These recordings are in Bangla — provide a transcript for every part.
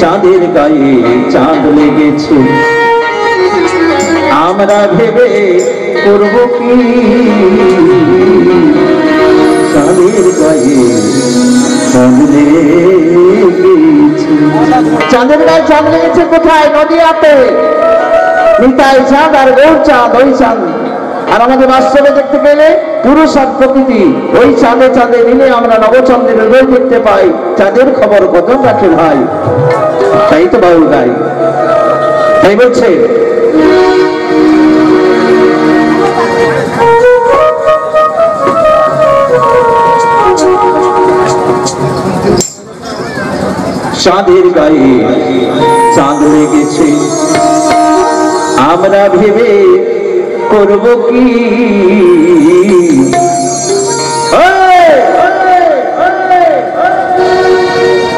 চাঁদের গায়ে চাঁদ লেগেছে। আমরা ভেবে করব কি? চাঁদের গায়ে চাঁদ লেগেছে। চাঁদের গায়ে চাঁদ লেগেছে কোথায়? নদিয়াতে। নিতাই চাঁদ আর গৌর চাঁদ, ওই চাঁদ। আর আমাদের বাস্তবে দেখতে গেলে পুরুষ আর প্রকৃতি, ওই চাঁদে চাঁদে মিলে আমরা নবচন্দ্রের রোগ দেখতে পাই। চাঁদের খবর কত রাখে ভাই তাই তো বাবু গাই। তাই বলছে, চাঁদের গায়ে চাঁদ লেগেছে। আমরা ভেবে করব কি?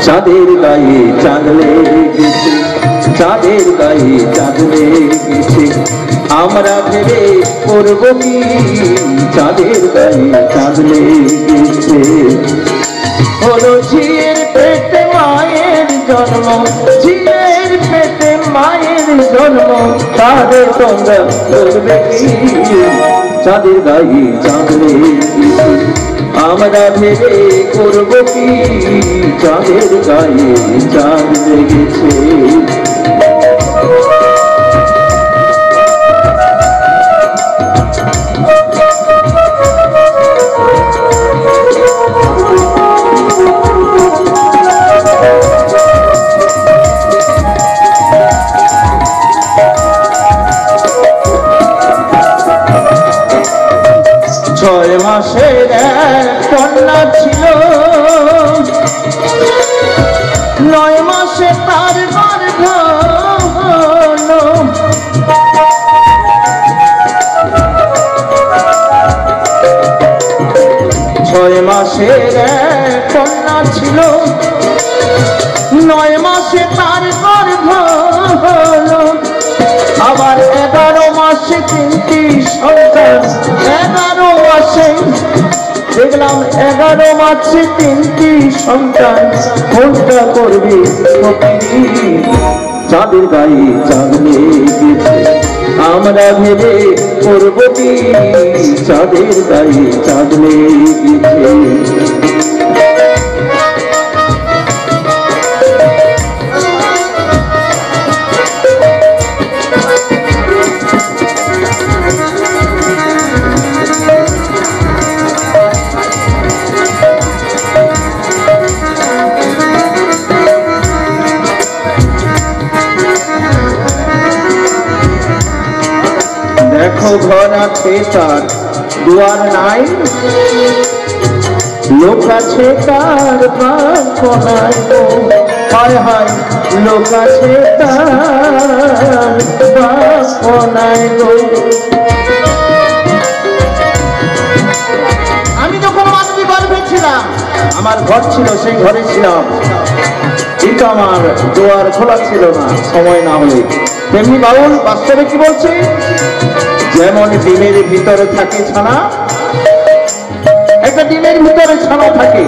চাঁদের গায়ে চাঁদ লেগেছে, চাঁদের গায়ে চাঁদ লেগেছে। আমরা ভেবে করব কি? চাঁদের গায়ে চাঁদ লেগেছে। হলো ঝিয়ের পেটে মায়ের জন্ম মায়ের চাঁদের গায়ে চাঁদরে আমরা ভেবে করব কি? চাঁদের গায়ে চাঁদ মাসের কন্যা ছিল। নয় মাসে তার গর্ভ। ছয় মাসের কন্যা ছিল। নয় মাসে তার গর্ভ আবার এগারো মাসে তিনটি সন্তান। দেখলাম এগারো মাসে তিনটি সন্তান। কোনটা করবে চাঁদের গায়ে চাঁদ আমরা ভেবে করব কি? চাঁদের গায়ে চাঁদ লেগেছে। দেখো ঘর আছে তার দুয়ার নাই? লোক আছে তার বাপনায় হায় হায়, লোক আছে তার আমি যখন মানবী গর্ভে আমার ঘর ছিল, সেই ঘরে ছিলাম। কিন্তু আমার দুয়ার খোলা ছিল না, সময় না হলে। তেমনি বাউল বাস্তবে কি বলছে? যেমন ডিমের ভিতরে থাকে ছানা, একটা ডিমের ভিতরে ছানা থাকে,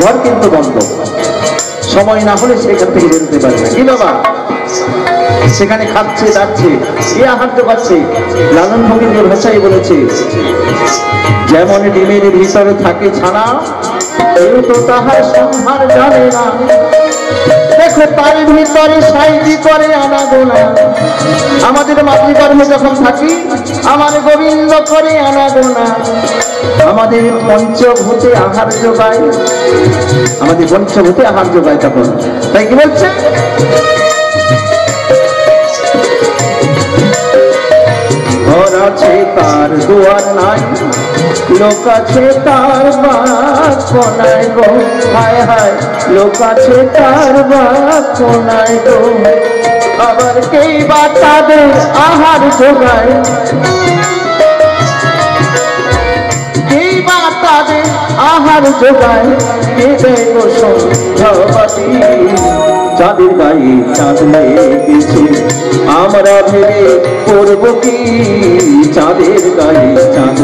ঘর কিন্তু বন্ধ। সময় না হলে সেখান থেকে বেরোতে পারে না। কি বাবা সেখানে খাচ্ছে দাচ্ছে এ আহার তো পাচ্ছে লালন ভঙ্গির ভাষাই বলেছে, যেমন ডিমের ভিতরে থাকে ছানা, কেউ তো তাহার সংহার জানে না। দেখো তার ভিতরে সাইজি করে আনা গোনা আমাদের মাতৃকর্মে যখন থাকি, আমার গোবিন্দ করে আনা গোনা আমাদের পঞ্চভূতে আহার যোগায়। আমাদের পঞ্চভূতে আহার যোগায় তখন। তাই কি বলছে? আছে তার দুয়ার নাই। লোক আছে তার বাপ গো। হায় হায়, লোক আছে তার বাপ গো। আবার কেই বা তাদের আহার যোগায়। কেই বা তাদের আহার যোগায়। কে দেয় গো চাঁদের গায়ে চাঁদ লেগেছে আমরা ভেবে করব কি? চাঁদের গায়ে চাঁদ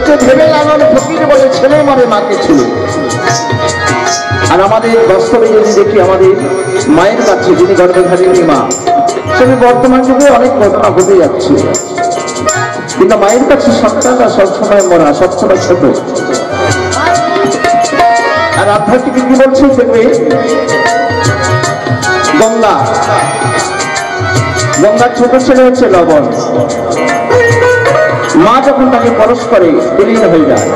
হচ্ছে ভেবে লাগানো ফকির বলে ছেলে মারে মাকে ছিল। আর আমাদের বাস্তবে যদি দেখি, আমাদের মায়ের কাছে, যিনি গর্ভধারিণী মা, তবে বর্তমান যুগে অনেক ঘটনা ঘটে যাচ্ছে। কিন্তু মায়ের কাছে সন্তানরা সবসময় মরা, সবসময় ছোট। আর আধ্যাত্মিক কি বলছে দেখবে? গঙ্গা। গঙ্গার ছোট ছেলে হচ্ছে লবণ। মা যখন তাকে পরশ করে বিলীন হয়ে যায়।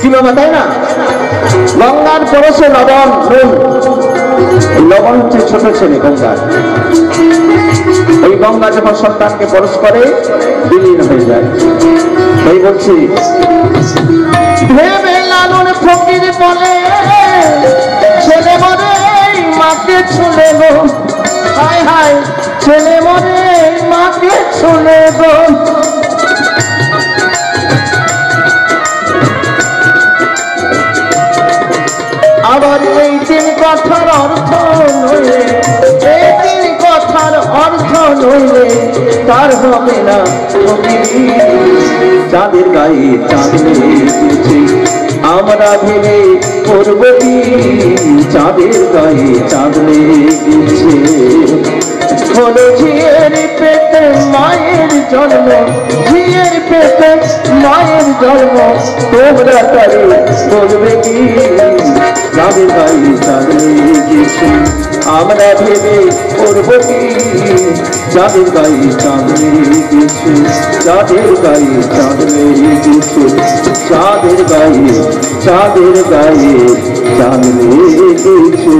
কি বাবা, তাই না? গঙ্গার পরশে লবণ, নুন। লবণ হচ্ছে ছোট ছেলে গঙ্গার ওই গঙ্গা যখন সন্তানকে পরশ করে, বিলীন হয়ে যায়। তাই বলছি, ভেবে লালন ফকির বলে, ছেলে মরে মাকে ছুলে হায় হায়, ছেলে মরে মাকে ছুলে তার হবে না চাঁদের গায়ে চাঁদ আমরা ভেবে করব চাঁদের গায়ে চাঁদ লেগেছে। মায়ের জন্ম পেটে মায়ের জন্ম, তোমরা তারে বলবে কি? চাঁদের গায়ে চাঁদ লেগেছে আমরা ভেবে করব কি? চাঁদের গায়ে চাঁদ লেগেছে চাঁদের গায়ে চাঁদ লেগেছে চাঁদের গায়ে চাঁদের গায়ে চাঁদ লেগেছে